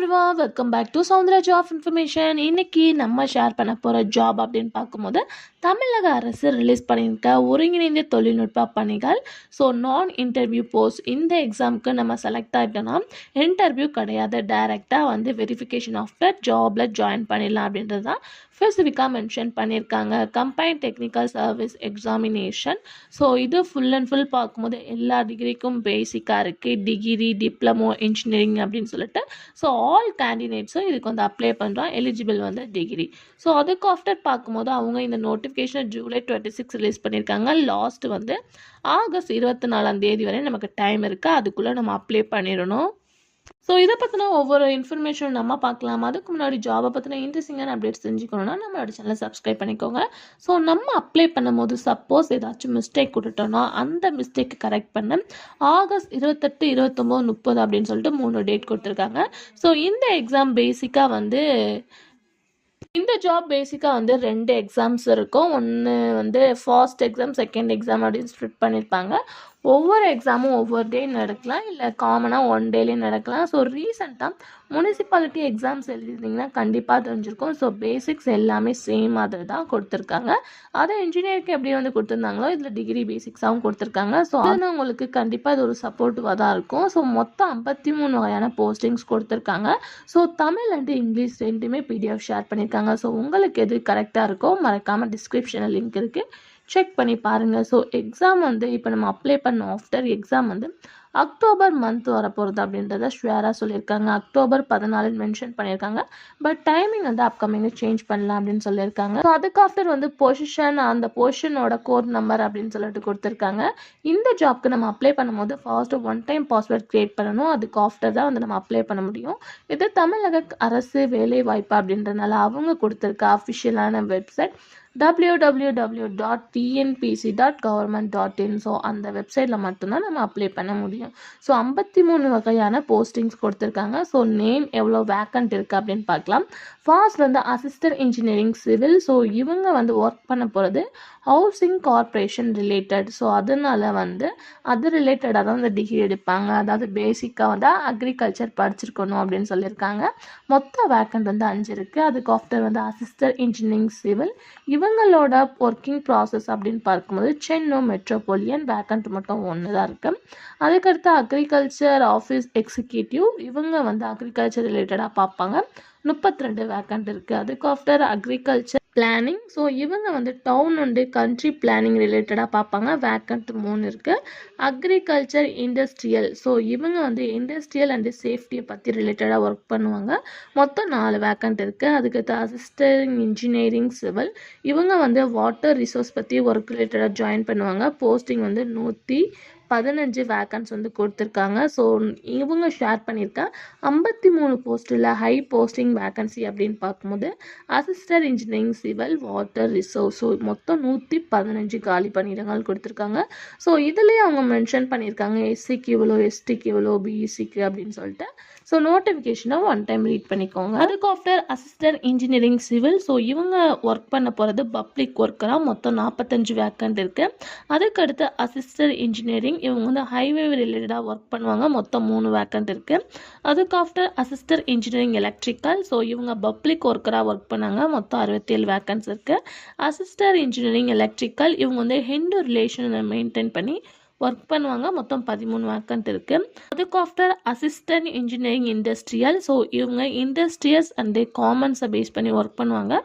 Everyone welcome back to Soundara job information இன்னைக்கு நம்ம share பண்ண போகிற ஜாப் அப்படின்னு பார்க்கும்போது தமிழக அரசு ரிலீஸ் பண்ணியிருக்க ஒருங்கிணைந்த தொழில்நுட்ப பணிகள். ஸோ நான் இன்டர்வியூ போஸ்ட் இந்த எக்ஸாமுக்கு நம்ம செலக்ட் ஆகிட்டோன்னா இன்டர்வியூ கிடையாது. டைரெக்டாக வந்து வெரிஃபிகேஷன் ஆஃப்டர் ஜாபில் ஜாயின் பண்ணிடலாம் அப்படின்றது தான் ஸ்பெசிஃபிக்காக மென்ஷன் பண்ணியிருக்காங்க. Combine technical service examination so இது ஃபுல் அண்ட் ஃபுல் பார்க்கும்போது எல்லா டிகிரிக்கும் பேசிக்காக இருக்குது டிகிரி டிப்ளமோ இன்ஜினியரிங் அப்படின்னு சொல்லிட்டு. ஸோ ஆல் கேண்டிடேட்ஸும் இதுக்கு வந்து அப்ளை பண்ணுறோம் எலிஜிபிள் வந்து டிகிரி ஸோ அதுக்கு ஆஃப்டர் பார்க்கும்போது அவங்க இந்த நோட்டிஃபிகேஷனை ஜூலை டுவெண்ட்டி சிக்ஸ் ரிலீஸ் பண்ணியிருக்காங்க லாஸ்ட் வந்து ஆகஸ்ட் இருபத்தி நாலாம் தேதி வரை நமக்கு டைம் இருக்குது அதுக்குள்ளே நம்ம அப்ளை பண்ணிடணும். ஸோ இதை பற்றின ஒவ்வொரு இன்ஃபர்மேஷன் நம்ம பார்க்கலாம். அதுக்கு முன்னாடி ஜாபை பற்றின இன்ட்ரெஸ்டிங்கான அப்டேட்ஸ் தெரிஞ்சுக்கணும்னா நம்மளோட சேனலை சப்ஸ்கிரைப் பண்ணிக்கோங்க. ஸோ நம்ம அப்ளை பண்ணும்போது சப்போஸ் ஏதாச்சும் மிஸ்டேக் கொடுத்துட்டோம்னா அந்த மிஸ்டேக் கரெக்ட் பண்ண. ஆகஸ்ட் இருபத்தெட்டு இருபத்தொம்போது முப்பது அப்படின்னு சொல்லிட்டு மூணு டேட் கொடுத்துருக்காங்க. ஸோ இந்த எக்ஸாம் பேசிக்காக வந்து இந்த ஜாப் பேசிக்காக வந்து ரெண்டு எக்ஸாம்ஸ் இருக்கும். ஒன்று வந்து ஃபர்ஸ்ட் எக்ஸாம் செகண்ட் எக்ஸாம் அப்படின்னு ஸ்ப்ளிட் பண்ணியிருப்பாங்க ஒவ்வொரு எக்ஸாமும் ஒவ்வொரு டே நடக்கலாம். இல்லை காமனாக ஒன் டேலேயே நடக்கலாம். ஸோ ரீசெண்டாக முனிசிபாலிட்டி எக்ஸாம்ஸ் எழுதிருந்தீங்கன்னா கண்டிப்பாக தெரிஞ்சிருக்கும். ஸோ பேசிக்ஸ் எல்லாமே சேம் மாதிரி தான் கொடுத்துருக்காங்க. அதை இன்ஜினியருக்கு எப்படி வந்து கொடுத்துருந்தாங்களோ இதில் டிகிரி பேசிக்ஸாகவும் கொடுத்துருக்காங்க. ஸோ அது உங்களுக்கு கண்டிப்பாக இது ஒரு சப்போர்ட்டிவாக தான் இருக்கும். ஸோ மொத்தம் ஐம்பத்தி மூணு வகையான போஸ்டிங்ஸ் கொடுத்துருக்காங்க. ஸோ தமிழ் அண்டு இங்கிலீஷ் ரெண்டுமே பிடிஎஃப் ஷேர் பண்ணியிருக்காங்க. ஸோ உங்களுக்கு எது கரெக்டாக இருக்கோ மறக்காமல் டிஸ்கிரிப்ஷனில் லிங்க் இருக்குது செக் பண்ணி பாருங்கள் ஸோ எக்ஸாம் வந்து இப்போ நம்ம அப்ளை பண்ண ஆஃப்டர் எக்ஸாம் வந்து அக்டோபர் மந்த் வரப்போகிறது அப்படின்றத ஷுவராக சொல்லியிருக்காங்க. அக்டோபர் பதினாலுன்னு மென்ஷன் பண்ணியிருக்காங்க. பட் டைமிங் வந்து அப்கமிங்கில் சேஞ்ச் பண்ணலாம் அப்படின்னு சொல்லியிருக்காங்க. ஸோ அதுக்கு ஆஃப்டர் வந்து பொசிஷன் அந்த பொசிஷனோட கோர் நம்பர் அப்படின்னு சொல்லிட்டு கொடுத்துருக்காங்க. இந்த ஜாப்க்கு நம்ம அப்ளை பண்ணும்போது first one time password create பண்ணணும். அதுக்கு ஆஃப்டர் தான் வந்து நம்ம அப்ளை பண்ண முடியும். இது தமிழக அரசு வேலை வாய்ப்பு அப்படின்றனால அவங்க கொடுத்துருக்க அஃபிஷியலான website W W W dot TNPSC dot government dot in so அந்த வெப்சைட்டில் மட்டும்தான் நம்ம அப்ளை பண்ண முடியும். ஸோ ஐம்பத்தி மூணு வகையான போஸ்டிங்ஸ் கொடுத்துருக்காங்க. ஸோ நேம் எவ்வளோ வேக்கண்ட் இருக்குது அப்படின்னு பார்க்கலாம். ஃபர்ஸ்ட் வந்து அசிஸ்டன்ட் இன்ஜினியரிங் சிவில் ஸோ இவங்க வந்து ஒர்க் பண்ண போகிறது ஹவுசிங் கார்ப்பரேஷன் ரிலேட்டட் ஸோ அதனால வந்து அது ரிலேட்டடாக தான் இந்த டிகிரி எடுப்பாங்க. அதாவது பேசிக்காக வந்து அக்ரிகல்ச்சர் படிச்சிருக்கணும் அப்படின்னு சொல்லியிருக்காங்க. மொத்த வேக்கண்ட் வந்து அஞ்சு இருக்குது அதுக்கு ஆஃப்டர் வந்து அசிஸ்டன்ட் இன்ஜினியரிங் சிவில் இவங்களோட ஒர்க்கிங் ப்ராசஸ் அப்படின்னு பார்க்கும்போது சென்னோ மெட்ரோபொலியன் வேக்கண்ட் மட்டும் ஒன்று தான் இருக்குது அதுக்கடுத்து அக்ரிகல்ச்சர் ஆஃபீஸ் எக்ஸிக்யூட்டிவ் இவங்க வந்து அக்ரிகல்ச்சர் ரிலேட்டடாக பார்ப்பாங்க. முப்பத்தி ரெண்டு வேக்கண்ட் இருக்குது அதுக்கு ஆஃப்டர் அக்ரிகல்ச்சர் பிளானிங் ஸோ இவங்க வந்து டவுன் அண்டு கண்ட்ரி பிளானிங் ரிலேட்டடாக பார்ப்பாங்க. வேக்கண்ட் மூணு இருக்குது அக்ரிகல்ச்சர் இண்டஸ்ட்ரியல் ஸோ இவங்க வந்து இண்டஸ்ட்ரியல் அண்டு சேஃப்டியை பற்றி ரிலேட்டடாக ஒர்க் பண்ணுவாங்க. மொத்தம் நாலு வேக்கண்ட் இருக்குது அதுக்கு அசிஸ்டரிங் இன்ஜினியரிங் சிவில் இவங்க வந்து வாட்டர் ரிசோர்ஸ் பற்றி ஒர்க் ரிலேட்டடாக ஜாயின் பண்ணுவாங்க. போஸ்டிங் வந்து நூற்றி பதினஞ்சு வேக்கன்ஸ் வந்து கொடுத்துருக்காங்க. ஸோ இவங்க ஷேர் பண்ணியிருக்கேன் ஐம்பத்தி மூணு போஸ்ட்டில் ஹை போஸ்டிங் வேக்கன்சி அப்படின்னு பார்க்கும்போது assistant engineering civil water resource so மொத்தம் நூற்றி பதினஞ்சு காலி பணியிடங்கள் கொடுத்துருக்காங்க. ஸோ இதுலேயே அவங்க மென்ஷன் பண்ணியிருக்காங்க எஸ்சிக்கு இவ்வளோ எஸ்டிக்கு இவ்வளோ பிஇசிக்கு அப்படின்னு சொல்லிட்டு. ஸோ நோட்டிஃபிகேஷனை ஒன் டைம் ரீட் பண்ணிக்கோங்க. அதுக்கு after assistant engineering civil so இவங்க ஒர்க் பண்ண போகிறது பப்ளிக் ஒர்க்கராக மொத்தம் நாற்பத்தஞ்சு வேக்கண்ட் இருக்குது அதுக்கடுத்து அசிஸ்டன்ட் இன்ஜினியரிங் இவங்க வந்து ஹைவே ரிலேட்டடாக ஒர்க் பண்ணுவாங்க. மொத்தம் மூணு வேக்கண்ட் இருக்குது அதுக்கு after assistant engineering electrical so இவங்க பப்ளிக் ஒர்க்கராக ஒர்க் பண்ணாங்க. மொத்தம் அறுபத்தேழு வேக்கன்ஸ் இருக்குது அசிஸ்டர் இன்ஜினியரிங் எலக்ட்ரிக்கல் இவங்க வந்து ஹிந்து ரிலேஷனை மெயின்டைன் பண்ணி ஒர்க் பண்ணுவாங்க. மொத்தம் பதிமூணு வேக்கண்ட் இருக்குது அதுக்கு after assistant engineering industrial so இவங்க இண்டஸ்ட்ரியல்ஸ் அண்ட் காமன்ஸை பேஸ் பண்ணி ஒர்க் பண்ணுவாங்க.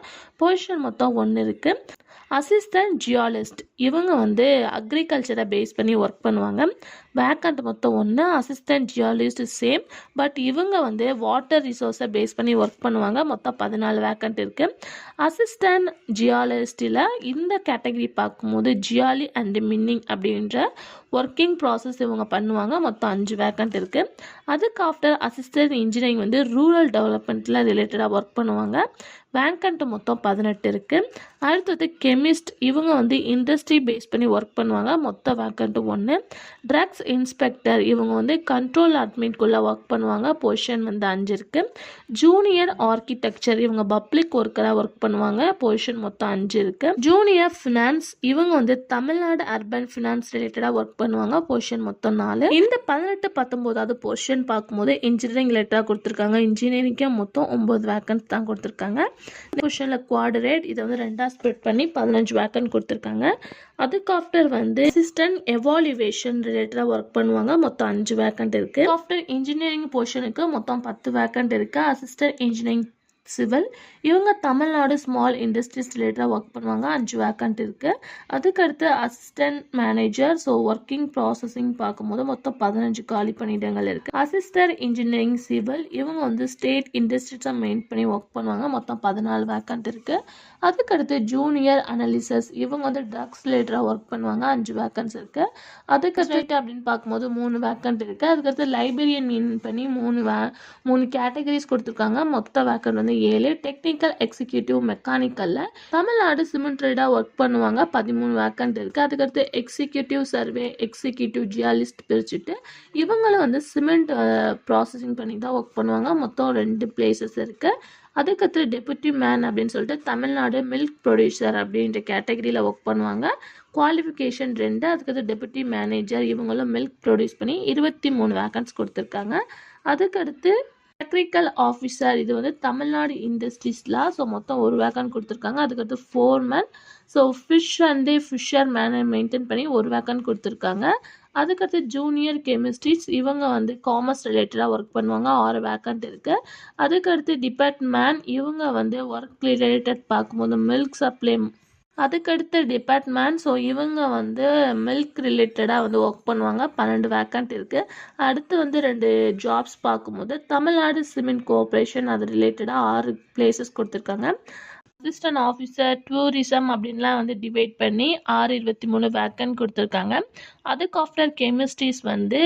பொசிஷன் மொத்தம் ஒன்று இருக்குது அசிஸ்டன்ட் ஜியாலஜிஸ்ட் இவங்க வந்து அக்ரிகல்ச்சரை பேஸ் பண்ணி ஒர்க் பண்ணுவாங்க. வேக்கண்ட் மொத்தம் ஒன்று அசிஸ்டன்ட் ஜியாலஜிஸ்ட் சேம் பட் இவங்க வந்து வாட்டர் ரிசோர்ஸை பேஸ் பண்ணி ஒர்க் பண்ணுவாங்க. மொத்தம் பதினாலு வேக்கண்ட் இருக்குது அசிஸ்டன்ட் ஜியாலஜிஸ்டில் இந்த கேட்டகரி பார்க்கும்போது ஜியாலி அண்ட் மின்னிங் அப்படின்ற ஒர்க்கிங் ப்ராசஸ் இவங்க பண்ணுவாங்க. மொத்தம் அஞ்சு வேக்கண்ட் இருக்குது அதுக்கு ஆஃப்டர் அசிஸ்டன்ட் இன்ஜினியரிங் வந்து ரூரல் டெவலப்மெண்ட்டில் ரிலேட்டடாக ஒர்க் பண்ணுவாங்க. வேங்கண்ட் மொத்தம் பதினெட்டு இருக்குது அடுத்தது கெமிஸ்ட் இவங்க வந்து இண்டஸ்ட்ரி பேஸ் பண்ணி ஒர்க் பண்ணுவாங்க. மொத்த வேக்கண்ட் ஒன்று ட்ரக்ஸ் இன்ஸ்பெக்டர். இவங்க வந்து கண்ட்ரோல் அட்மின்குள்ளே ஒர்க் பண்ணுவாங்க. பொசிஷன் வந்து அஞ்சு இருக்குது ஜூனியர் ஆர்கிடெக்சர் இவங்க பப்ளிக் ஒர்க்கராக ஒர்க் பண்ணுவாங்க. பொசிஷன் மொத்தம் அஞ்சு இருக்குது ஜூனியர் ஃபினான்ஸ் இவங்க வந்து தமிழ்நாடு அர்பன் ஃபினான்ஸ் ரிலேட்டடாக ஒர்க் பண்ணுவாங்க. பொசிஷன் மொத்தம் நாலு. இந்த பதினெட்டு பத்தொம்போதாவது பொசிஷன் பார்க்கும்போது இன்ஜினியரிங் ரிலேட்டடாக கொடுத்துருக்காங்க. இன்ஜினியரிங்க்கே மொத்தம் ஒம்பது வேக்கன்ஸ் தான் கொடுத்துருக்காங்க. பொசிஷனில் குவாடரேட் இதை வந்து ரெண்டாக ஸ்ப்ளிட் பண்ணி பதினஞ்சு வேக்கன் கொடுத்துருக்காங்க. அதுக்கு ஆஃப்டர் வந்து அசிஸ்டன்ட் எவாலுவேஷன் ரிலேட்டடாக ஒர்க் பண்ணுவாங்க. மொத்தம் அஞ்சு வேக்கன்ட் இருக்குது ஆஃப்டர் இன்ஜினியரிங் போர்ஷனுக்கு மொத்தம் பத்து வேக்கன்ட் இருக்குது அசிஸ்டன்ட் இன்ஜினியரிங் சிவில். இவங்க தமிழ்நாடு ஸ்மால் இண்டஸ்ட்ரீஸ் ரிலேட்டடாக ஒர்க் பண்ணுவாங்க. அஞ்சு வேக்கன்ட் இருக்குது அதுக்கடுத்து assistant manager so working processing பார்க்கும்போது மொத்தம் பதினஞ்சு காலி பணியிடங்கள் இருக்குது அசிஸ்டன்ட் இன்ஜினியரிங் சிவில் இவங்க வந்து ஸ்டேட் இண்டஸ்ட்ரீஸை மெயின் பண்ணி ஒர்க் பண்ணுவாங்க. மொத்தம் பதினாலு வேக்கன்ட் இருக்குது அதுக்கடுத்து ஜூனியர் அனாலிசஸ் இவங்க வந்து ட்ரக்ஸ் ரிலேட்டடாக ஒர்க் பண்ணுவாங்க. அஞ்சு வேக்கன்ஸ் இருக்குது அதுக்கடுத்து அப்படின்னு பார்க்கும்போது மூணு வேக்கன்ட் இருக்குது அதுக்கடுத்து லைப்ரரியன் மீன் பண்ணி மூணு வே மூணு கேட்டகரிஸ் கொடுத்துருக்காங்க. மொத்த வேக்கன்ட் வந்து ஏழு டெக்னிக்கல் எக்ஸிக்யூட்டிவ் மெக்கானிக்கலில் தமிழ்நாடு சிமெண்ட் ட்ரேடாக ஒர்க் பண்ணுவாங்க. பதிமூணு வேக்கன்ட் இருக்குது அதுக்கடுத்து எக்ஸிக்யூட்டிவ் சர்வே எக்ஸிக்யூட்டிவ் ஜியாலிஸ்ட் பிரிச்சுட்டு இவங்களும் வந்து சிமெண்ட் ப்ராசஸிங் பண்ணி தான் ஒர்க் பண்ணுவாங்க. மொத்தம் ரெண்டு பிளேசஸ் இருக்குது அதுக்கடுத்து டெபுட்டி மேன் அப்படின்னு சொல்லிட்டு தமிழ்நாடு மில்க் ப்ரொடியூசர் அப்படின்ற கேட்டகரியில் ஒர்க் பண்ணுவாங்க. குவாலிஃபிகேஷன் ரெண்டு அதுக்கடுத்து டெபுட்டி மேனேஜர் இவங்களும் மில்க் ப்ரொடியூஸ் பண்ணி இருபத்தி மூணு வேக்கன்ஸ் கொடுத்துருக்காங்க. அதுக்கடுத்து டெக்னிக்கல் ஆஃபீஸர் இது வந்து தமிழ்நாடு இண்டஸ்ட்ரீஸ்லாம் ஸோ மொத்தம் ஒரு வேக்கன் கொடுத்துருக்காங்க. அதுக்கடுத்து foreman so fish and fisher மேனை maintain பண்ணி ஒரு வேக்கன் கொடுத்துருக்காங்க. அதுக்கடுத்து ஜூனியர் கெமிஸ்ட்ரிஸ் இவங்க வந்து காமர்ஸ் ரிலேட்டடாக ஒர்க் பண்ணுவாங்க. ஆறு வேக்கண்ட் இருக்குது அதுக்கடுத்து டிபார்ட்மேன் இவங்க வந்து ஒர்க் ரிலேட்டட் பார்க்கும்போது மில்க் சப்ளை அதுக்கடுத்த டிபார்ட்மெண்ட் ஸோ இவங்க வந்து மில்க் ரிலேட்டடாக வந்து ஒர்க் பண்ணுவாங்க. பன்னெண்டு வேக்கண்ட் இருக்குது அடுத்து வந்து ரெண்டு ஜாப்ஸ் பார்க்கும்போது தமிழ்நாடு சிமெண்ட் கோஆப்ரேஷன் அது ரிலேட்டடாக ஆறு பிளேசஸ் கொடுத்துருக்காங்க. அசிஸ்டன்ட் ஆஃபீஸர் டூரிசம் அப்படின்லாம் வந்து டிவைட் பண்ணி ஆறு இருபத்தி மூணு வேக்கன் கொடுத்துருக்காங்க. அதுக்கு ஆஃப்டர் கெமிஸ்ட்ரிஸ் வந்து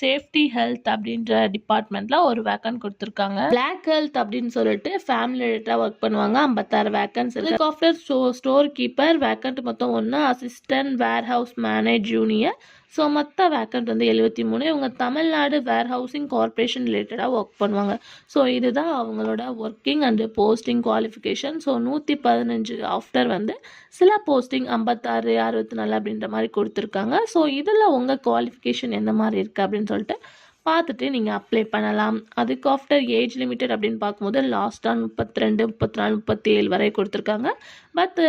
சேஃப்டி ஹெல்த் அப்படின்ற டிபார்ட்மெண்ட்டில் ஒரு வேக்கன் கொடுத்துருக்காங்க. பிளாக் ஹெல்த் அப்படின்னு சொல்லிட்டு ஃபேமிலி ரிலேட்டடாக ஒர்க் பண்ணுவாங்க. ஐம்பத்தாறு வேக்கன்ஸ் இருக்கு. ஆஃப்டர் ஸ்டோ ஸ்டோர் கீப்பர் வேக்கன்ட் மொத்தம் ஒன்று assistant warehouse manage junior so மொத்த வேக்கன்ட் வந்து எழுபத்தி மூணு. இவங்க தமிழ்நாடு வேர் ஹவுசிங் கார்பரேஷன் ரிலேட்டடாக ஒர்க் பண்ணுவாங்க. ஸோ இதுதான் அவங்களோட working and posting qualification so நூற்றி பதினஞ்சு ஆஃப்டர் வந்து சில போஸ்டிங் ஐம்பத்தாறு அறுபத்தி நாலு அப்படின்ற மாதிரி கொடுத்துருக்காங்க. ஸோ இதில் உங்கள் குவாலிஃபிகேஷன் எந்த மாதிரி இருக்குது அப்படின்னு சொல்லிட்டு பார்த்துட்டு நீங்கள் அப்ளை பண்ணலாம். அதுக்கு ஆஃப்டர் ஏஜ் லிமிட்டட் அப்படின்னு பார்க்கும்போது லாஸ்ட்டாக முப்பத்தி ரெண்டு முப்பத்தி நாலு முப்பத்தி ஏழு வரை கொடுத்துருக்காங்க. பட்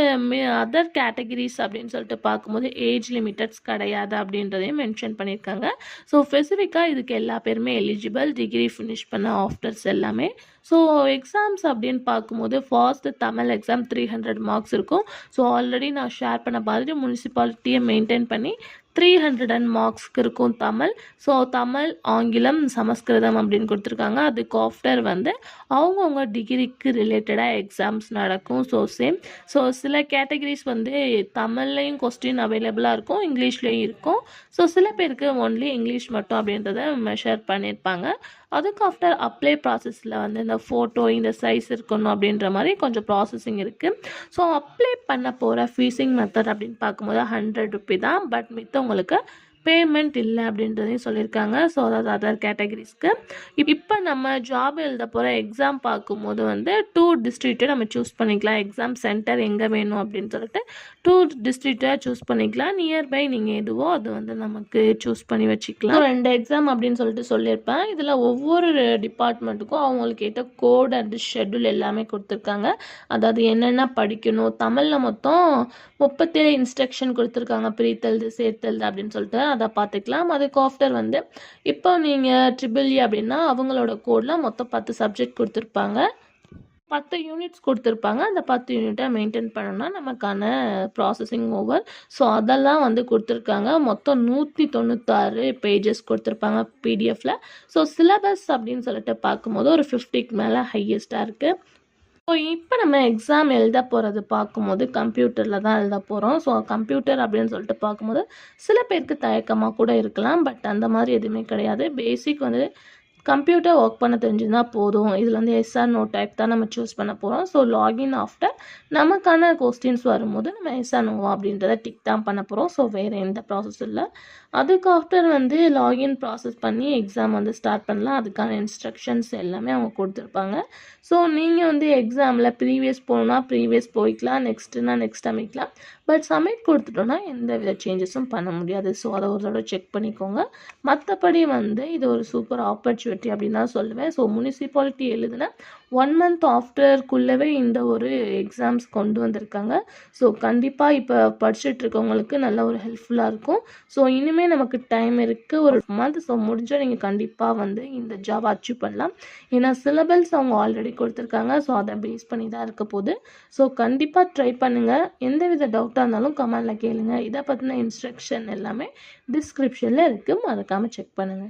அதர் கேட்டகிரிஸ் அப்படின்னு சொல்லிட்டு பார்க்கும்போது ஏஜ் லிமிட்டட்ஸ் கிடையாது அப்படின்றதையும் மென்ஷன் பண்ணியிருக்காங்க. ஸோ ஸ்பெசிஃபிக்காக இதுக்கு எல்லா பேருமே எலிஜிபிள் டிகிரி ஃபினிஷ் பண்ண ஆஃப்டர்ஸ் எல்லாமே ஸோ எக்ஸாம்ஸ் அப்படின்னு பார்க்கும்போது first Tamil exam three hundred marks இருக்கும். ஸோ ஆல்ரெடி நான் ஷேர் பண்ண பார்த்துட்டு முனிசிபாலிட்டியை மெயின்டைன் பண்ணி த்ரீ ஹண்ட்ரட் அண்ட் மார்க்ஸ்க்கு இருக்கும் தமிழ். ஸோ தமிழ் ஆங்கிலம் சமஸ்கிருதம் அப்படின்னு கொடுத்துருக்காங்க. அதுக்கு ஆஃப்டர் வந்து அவங்கவுங்க டிகிரிக்கு ரிலேட்டடாக எக்ஸாம்ஸ் நடக்கும். ஸோ சேம் ஸோ சில கேட்டகரிஸ் வந்து தமிழ்லையும் கொஸ்டின் அவைலபிளாக இருக்கும் இங்கிலீஷ்லேயும் இருக்கும். ஸோ சில பேருக்கு ஒன்லி இங்கிலீஷ் மட்டும் அப்படின்றத மெஷர் பண்ணியிருப்பாங்க. அதுக்கு ஆஃப்டர் அப்ளை ப்ராசஸில் வந்து இந்த ஃபோட்டோ இந்த சைஸ் இருக்கணும் அப்படின்ற மாதிரி கொஞ்சம் ப்ராசஸிங் இருக்குது ஸோ அப்ளை பண்ண போகிற ஃபீஸிங் மெத்தட் அப்படின்னு பார்க்கும்போது ஹண்ட்ரட் ருபி தான். பட் மித்தவங்களுக்கு பேமெண்ட் இல்லை அப்படின்றதையும் சொல்லியிருக்காங்க. ஸோ அதாவது அதர் கேட்டகரிஸ்க்கு இப்போ நம்ம ஜாப் எழுத போகிற எக்ஸாம் பார்க்கும்போது வந்து டூ டிஸ்ட்ரிக்ட்டை நம்ம சூஸ் பண்ணிக்கலாம். எக்ஸாம் சென்டர் எங்கே வேணும் அப்படின்னு சொல்லிட்டு டூ டிஸ்ட்ரிக்ட்டை சூஸ் பண்ணிக்கலாம். நியர்பை நீங்கள் எதுவோ அது வந்து நமக்கு சூஸ் பண்ணி வச்சுக்கலாம். ரெண்டு எக்ஸாம் அப்படின்னு சொல்லிட்டு சொல்லியிருப்பேன். இதில் ஒவ்வொரு டிபார்ட்மெண்ட்டுக்கும் அவங்களுக்கு ஏற்ற கோட் அண்ட் ஷெட்யூல் எல்லாமே கொடுத்துருக்காங்க. அதாவது என்னென்ன படிக்கணும்? தமிழில் மொத்தம் முப்பத்தேழு இன்ஸ்ட்ரக்ஷன் கொடுத்துருக்காங்க. பிரித்தல் சேர்த்தல் அப்படின்னு சொல்லிட்டு. அதை பார்த்துக்கலாம். அதுக்கு ஆஃப்டர் வந்து இப்போ நீங்கள் ட்ரிபிள் அப்படின்னா அவங்களோட கோடில் மொத்தம் பத்து சப்ஜெக்ட் கொடுத்துருப்பாங்க. பத்து யூனிட்ஸ் கொடுத்துருப்பாங்க. அந்த பத்து யூனிட்டை மெயின்டைன் பண்ணணும்னா நமக்கான ப்ராசஸிங் ஓவர் ஸோ அதெல்லாம் வந்து கொடுத்துருக்காங்க. மொத்தம் நூற்றி தொண்ணூத்தாறு பேஜஸ் கொடுத்துருப்பாங்க பிடிஎஃப்பில் ஸோ சிலபஸ் அப்படின்னு சொல்லிட்டு பார்க்கும்போது ஒரு ஃபிஃப்டிக்கு மேலே ஹையஸ்ட்டாக இருக்குது ஸோ இப்போ நம்ம எக்ஸாம் எழுத போகிறது பார்க்கும்போது கம்ப்யூட்டரில் தான் எழுத போகிறோம் ஸோ கம்ப்யூட்டர் அப்படின்னு சொல்லிட்டு பார்க்கும்போது சில பேருக்கு தயக்கமாக கூட இருக்கலாம். பட் அந்த மாதிரி எதுவுமே கிடையாது. பேசிக் வந்து கம்ப்யூட்டர் ஒர்க் பண்ண தெரிஞ்சிருந்தா போதும். இதில் வந்து எஸ்ஆர் நோ டைப் தான் நம்ம சூஸ் பண்ண போகிறோம் ஸோ லாகின் ஆஃப்டர் நமக்கான கொஸ்டின்ஸ் வரும்போது நம்ம எஸ்ஆர் நோவா அப்படின்றத டிக் தான் பண்ண போகிறோம் ஸோ வேறு எந்த ப்ராசஸ் இல்லை. அதுக்கு ஆஃப்டர் வந்து லாகின் ப்ராசஸ் பண்ணி எக்ஸாம் வந்து ஸ்டார்ட் பண்ணலாம். அதுக்கான இன்ஸ்ட்ரக்ஷன்ஸ் எல்லாமே அவங்க கொடுத்துருப்பாங்க. ஸோ நீங்கள் வந்து எக்ஸாமில் ப்ரீவியஸ் போகணுன்னா ப்ரீவியஸ் போய்க்கலாம். நெக்ஸ்ட்டுனா நெக்ஸ்ட் அமைக்கலாம். பட் சப்மிட் கொடுத்துட்டோன்னா எந்த வித சேஞ்சஸும் பண்ண முடியாது. ஸோ அதை ஒரு தடவை செக் பண்ணிக்கோங்க. மற்றபடி வந்து இது ஒரு சூப்பர் ஆப்பர்ச்சுனிட்டி அப்படின்னு தான் சொல்லுவேன். ஸோ முனிசிபாலிட்டி எழுதுன ஒன் மந்த் ஆஃப்டர்க்குள்ளவே இந்த ஒரு எக்ஸாம்ஸ் கொண்டு வந்திருக்காங்க. ஸோ கண்டிப்பாக இப்போ படிச்சுட்டு இருக்கவங்களுக்கு நல்ல ஒரு ஹெல்ப்ஃபுல்லாக இருக்கும். ஸோ இனிமேல் நமக்கு டைம் இருக்குது ஒரு மந்த் ஸோ முடிஞ்சால் நீங்கள் கண்டிப்பாக வந்து இந்த ஜாப் அச்சீவ் பண்ணலாம். ஏன்னா சிலபஸ் அவங்க ஆல்ரெடி கொடுத்துருக்காங்க. ஸோ அதை பேஸ் பண்ணி தான் இருக்க போகுது. ஸோ கண்டிப்பாக ட்ரை பண்ணுங்கள் எந்த வித டவுட்டாக இருந்தாலும் கமெண்டில் கேளுங்கள் இதை பற்றின இன்ஸ்ட்ரக்ஷன் எல்லாமே டிஸ்கிரிப்ஷனில் இருக்குது மறக்காமல் செக் பண்ணுங்கள்